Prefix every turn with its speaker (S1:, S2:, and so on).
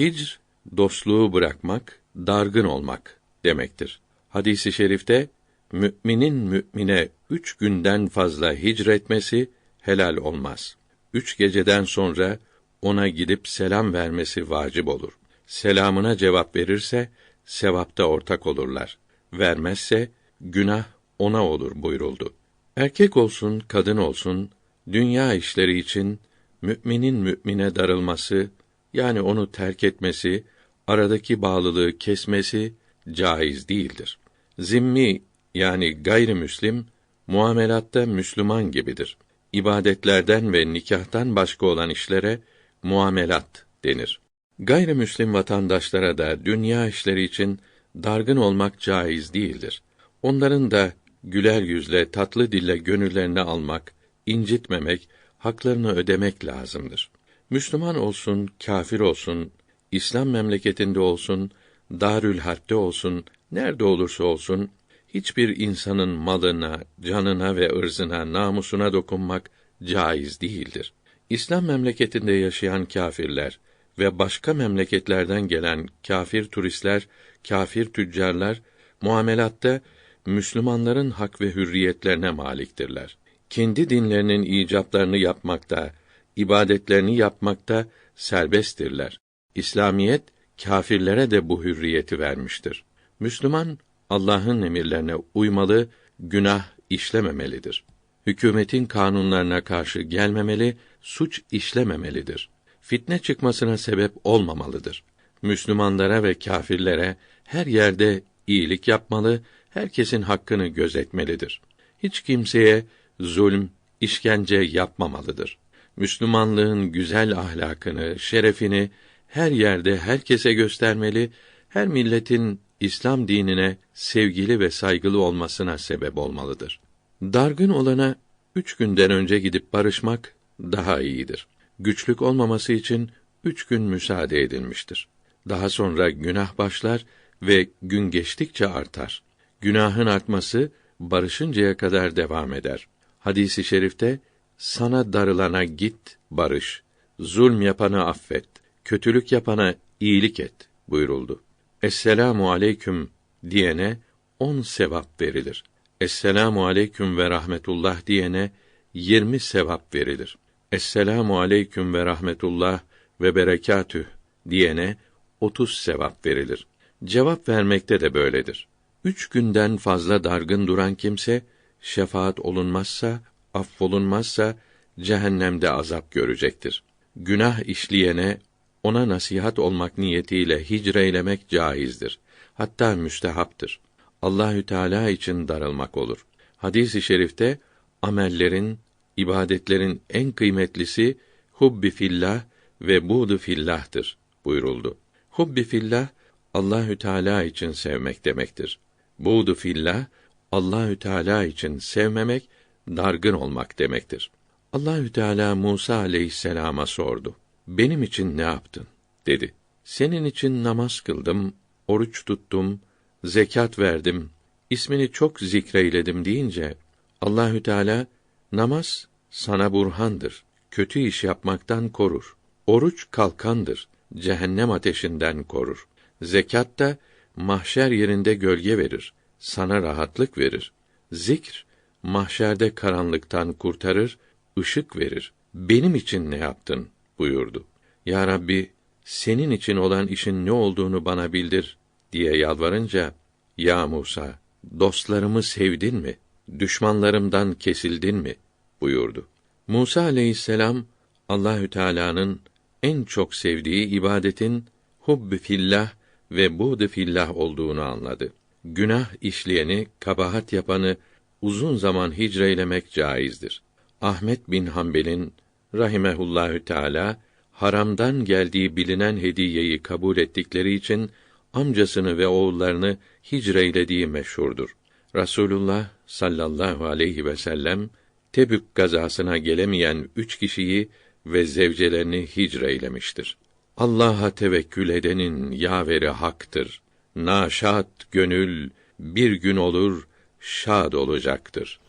S1: Hicr dostluğu bırakmak, dargın olmak demektir. Hadisi şerifte müminin mümine üç günden fazla hicretmesi helal olmaz. Üç geceden sonra ona gidip selam vermesi vacip olur. Selamına cevap verirse sevapta ortak olurlar. Vermezse günah ona olur buyuruldu. Erkek olsun, kadın olsun dünya işleri için müminin mümine darılması yani onu terk etmesi, aradaki bağlılığı kesmesi caiz değildir. Zimmi yani gayrimüslim muamelatta Müslüman gibidir. İbadetlerden ve nikahtan başka olan işlere muamelat denir. Gayrimüslim vatandaşlara da dünya işleri için dargın olmak caiz değildir. Onların da güler yüzle, tatlı dille gönüllerini almak, incitmemek, haklarını ödemek lazımdır. Müslüman olsun, kâfir olsun, İslam memleketinde olsun, Darül Harp'te olsun, nerede olursa olsun, hiçbir insanın malına, canına ve ırzına, namusuna dokunmak caiz değildir. İslam memleketinde yaşayan kâfirler ve başka memleketlerden gelen kâfir turistler, kâfir tüccarlar muamelatta Müslümanların hak ve hürriyetlerine maliktirler. Kendi dinlerinin icaplarını yapmakta, ibadetlerini yapmakta serbesttirler. İslamiyet kâfirlere de bu hürriyeti vermiştir. Müslüman Allah'ın emirlerine uymalı, günah işlememelidir. Hükümetin kanunlarına karşı gelmemeli, suç işlememelidir. Fitne çıkmasına sebep olmamalıdır. Müslümanlara ve kâfirlere her yerde iyilik yapmalı, herkesin hakkını gözetmelidir. Hiç kimseye zulm, işkence yapmamalıdır. Müslümanlığın güzel ahlakını, şerefini her yerde herkese göstermeli, her milletin İslam dinine sevgili ve saygılı olmasına sebep olmalıdır. Dargın olana üç günden önce gidip barışmak daha iyidir. Güçlük olmaması için üç gün müsaade edilmiştir. Daha sonra günah başlar ve gün geçtikçe artar. Günahın artması barışıncaya kadar devam eder. Hadisi şerifte sana darılana git, barış. Zulm yapana affet. Kötülük yapana iyilik et buyuruldu. Esselamu aleyküm diyene on sevap verilir. Esselamu aleyküm ve rahmetullah diyene yirmi sevap verilir. Esselamu aleyküm ve rahmetullah ve berekatüh diyene otuz sevap verilir. Cevap vermekte de böyledir. Üç günden fazla dargın duran kimse, şefaat olunmazsa, affolunmazsa, cehennemde azap görecektir. Günah işleyene, ona nasihat olmak niyetiyle hicreylemek caizdir. Hatta müstehaptır. Allahü Teala için darılmak olur. Hadis-i şerifte amellerin, ibadetlerin en kıymetlisi hubbi fillah ve buğdu fillah'tır buyuruldu. Hubbi fillah Allahü Teala için sevmek demektir. Buğdu fillah Allahü Teala için sevmemek, dargın olmak demektir. Allahü Teala Musa aleyhisselama sordu. Benim için ne yaptın? dedi. Senin için namaz kıldım, oruç tuttum, zekat verdim, ismini çok zikreyledim deyince Allahü Teala namaz sana burhandır. Kötü iş yapmaktan korur. Oruç kalkandır. Cehennem ateşinden korur. Zekat da mahşer yerinde gölge verir. Sana rahatlık verir. Zikr mahşerde karanlıktan kurtarır, ışık verir. Benim için ne yaptın buyurdu. Ya Rabbi, senin için olan işin ne olduğunu bana bildir diye yalvarınca, Ya Musa, dostlarımı sevdin mi? Düşmanlarımdan kesildin mi? buyurdu. Musa aleyhisselam Allahü Teala'nın en çok sevdiği ibadetin hubb fillah ve buğd fillah olduğunu anladı. Günah işleyeni, kabahat yapanı uzun zaman hicreylemek caizdir. Ahmet bin Hanbel'in rahimehullahü teala haramdan geldiği bilinen hediyeyi kabul ettikleri için amcasını ve oğullarını hicreylediği meşhurdur. Rasulullah sallallahu aleyhi ve sellem Tebük gazasına gelemeyen üç kişiyi ve zevcelerini hicreylemiştir. Allah'a tevekkül edenin yaveri haktır. Naşat gönül bir gün olur şad olacaktır.